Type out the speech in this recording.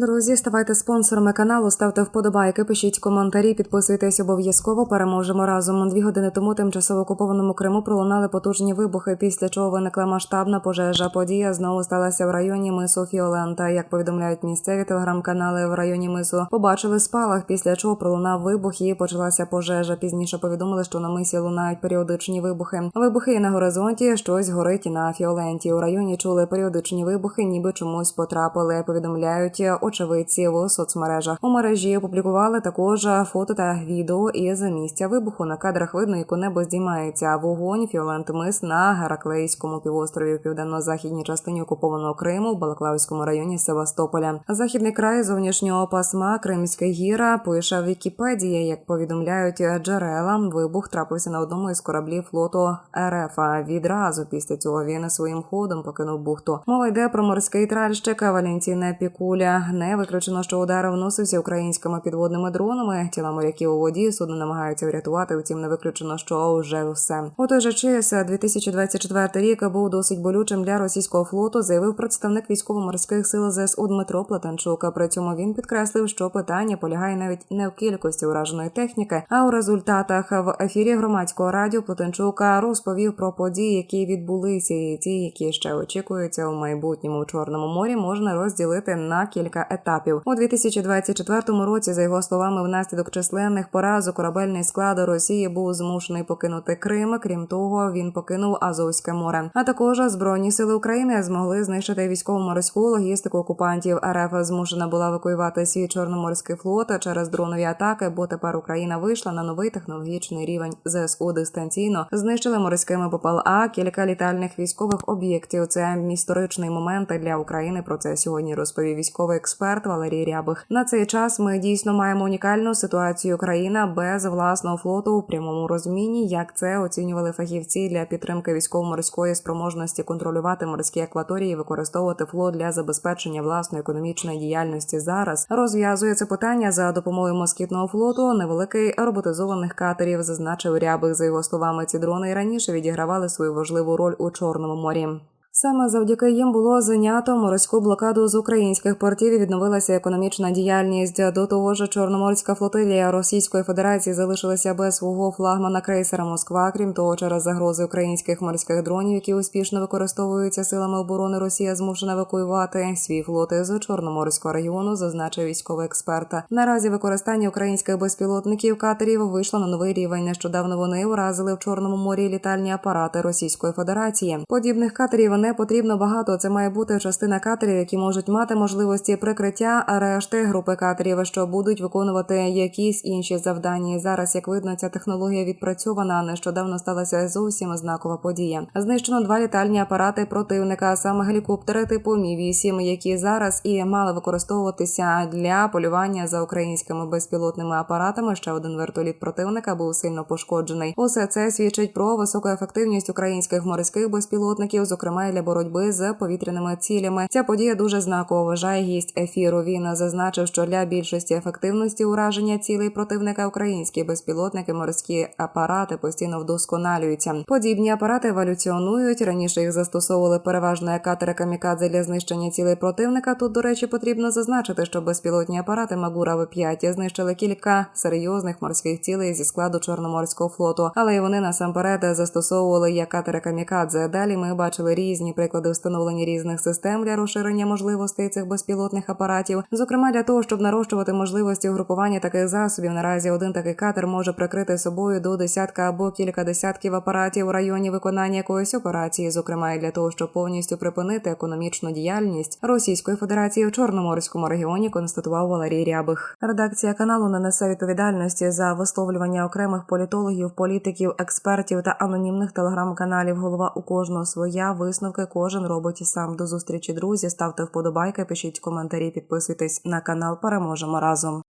Друзі, ставайте спонсорами каналу, ставте вподобайки, пишіть коментарі, підписуйтесь обов'язково. Переможемо разом. Дві години тому тимчасово окупованому Криму пролунали потужні вибухи, після чого виникла масштабна пожежа. Подія знову сталася в районі мису Фіолента. Як повідомляють місцеві телеграм-канали в районі мису, побачили спалах, після чого пролунав вибух і почалася пожежа. Пізніше повідомили, що на мисі лунають періодичні вибухи. Вибухи на горизонті, щось горить на Фіоленті. У районі чули періодичні вибухи, ніби чомусь потрапили. Повідомляють очевидці в соцмережах. У мережі опублікували також фото та відео із місця вибуху. На кадрах видно, як у небо здіймається вогонь Фіолент мис на Гераклейському півострові в південно-західній частині окупованого Криму в Балаклавському районі Севастополя. Західний край зовнішнього пасма Кримська гіра пише Вікіпедія. Як повідомляють джерела, вибух трапився на одному із кораблів флоту РФ. Відразу після цього він своїм ходом покинув бухту. Мова йде про морський тральщик Валентіне Пікуля. Не виключено, що удар вносився українськими підводними дронами. Тіла моряків у воді судно намагаються врятувати. Втім, не виключено, що вже все. У той же час 2024 рік був досить болючим для російського флоту. Заявив представник військово-морських сил ЗСУ Дмитро Платанчук. При цьому він підкреслив, що питання полягає навіть не в кількості ураженої техніки, а у результатах в ефірі громадського радіо Платанчука розповів про події, які відбулися, і ті, які ще очікуються у майбутньому у чорному морі, можна розділити на кілька етапів. У 2024 році, за його словами, внаслідок численних поразок корабельний склад Росії був змушений покинути Крим. Крім того, він покинув Азовське море. А також збройні сили України змогли знищити військово-морську логістику окупантів. РФ змушена була евакуювати свій чорноморський флот через дронові атаки, бо тепер Україна вийшла на новий технологічний рівень ЗСУ дистанційно. Знищили морськими ППЛА кілька літальних військових об'єктів. Це історичний момент для України. Про це сьогодні розповів військовий Валерій Рябих. На цей час ми дійсно маємо унікальну ситуацію. Країна без власного флоту у прямому розумінні, як це оцінювали фахівці для підтримки військово-морської спроможності контролювати морські акваторії, і використовувати флот для забезпечення власної економічної діяльності. Зараз розв'язується питання за допомогою москітного флоту. Невеликий роботизованих катерів зазначив Рябих. За його словами, ці дрони і раніше відігравали свою важливу роль у Чорному морі. Саме завдяки їм було знято морську блокаду з українських портів і відновилася економічна діяльність. До того ж, Чорноморська флотилія Російської Федерації залишилася без свого флагмана крейсера Москва. Крім того, через загрози українських морських дронів, які успішно використовуються силами оборони, Росія змушена евакуювати свій флот із Чорноморського регіону, зазначив військовий експерт. Наразі використання українських безпілотників катерів вийшло на новий рівень. Нещодавно вони уразили в Чорному морі літальні апарати Російської Федерації. Подібних катерів не потрібно багато. Це має бути частина катерів, які можуть мати можливості прикриття, а решти групи катерів, що будуть виконувати якісь інші завдання. Зараз, як видно, ця технологія відпрацьована. Нещодавно сталася зовсім знакова подія. Знищено два літальні апарати противника, саме гелікоптери типу Мі 8 які зараз і мали використовуватися для полювання за українськими безпілотними апаратами. Ще один вертоліт противника був сильно пошкоджений. Усе це свідчить про високу ефективність українських морських безпілотників, зокрема для боротьби з повітряними цілями. Ця подія дуже знакова. Вважає гість ефіру. Він зазначив, що для більшості ефективності ураження цілей противника українські безпілотники, морські апарати постійно вдосконалюються. Подібні апарати еволюціонують. Раніше їх застосовували переважно як катери камікадзе для знищення цілей противника. Тут, до речі, потрібно зазначити, що безпілотні апарати Магура В-5 знищили кілька серйозних морських цілей зі складу Чорноморського флоту, але й вони насамперед застосовували як катери камікадзе. Далі ми бачили різні приклади встановлення різних систем для розширення можливостей цих безпілотних апаратів, зокрема для того, щоб нарощувати можливості угрупування таких засобів. Наразі один такий катер може прикрити собою до десятка або кілька десятків апаратів у районі виконання якоїсь операції, зокрема і для того, щоб повністю припинити економічну діяльність Російської Федерації в Чорноморському регіоні, констатував Валерій Рябих. Редакція каналу не несе відповідальності за висловлювання окремих політологів, політиків, експертів та анонімних телеграм-каналів. Голова у кожного своя висновки кожен робить і сам. До зустрічі, друзі. Ставте вподобайки, пишіть коментарі, підписуйтесь на канал. Переможемо разом.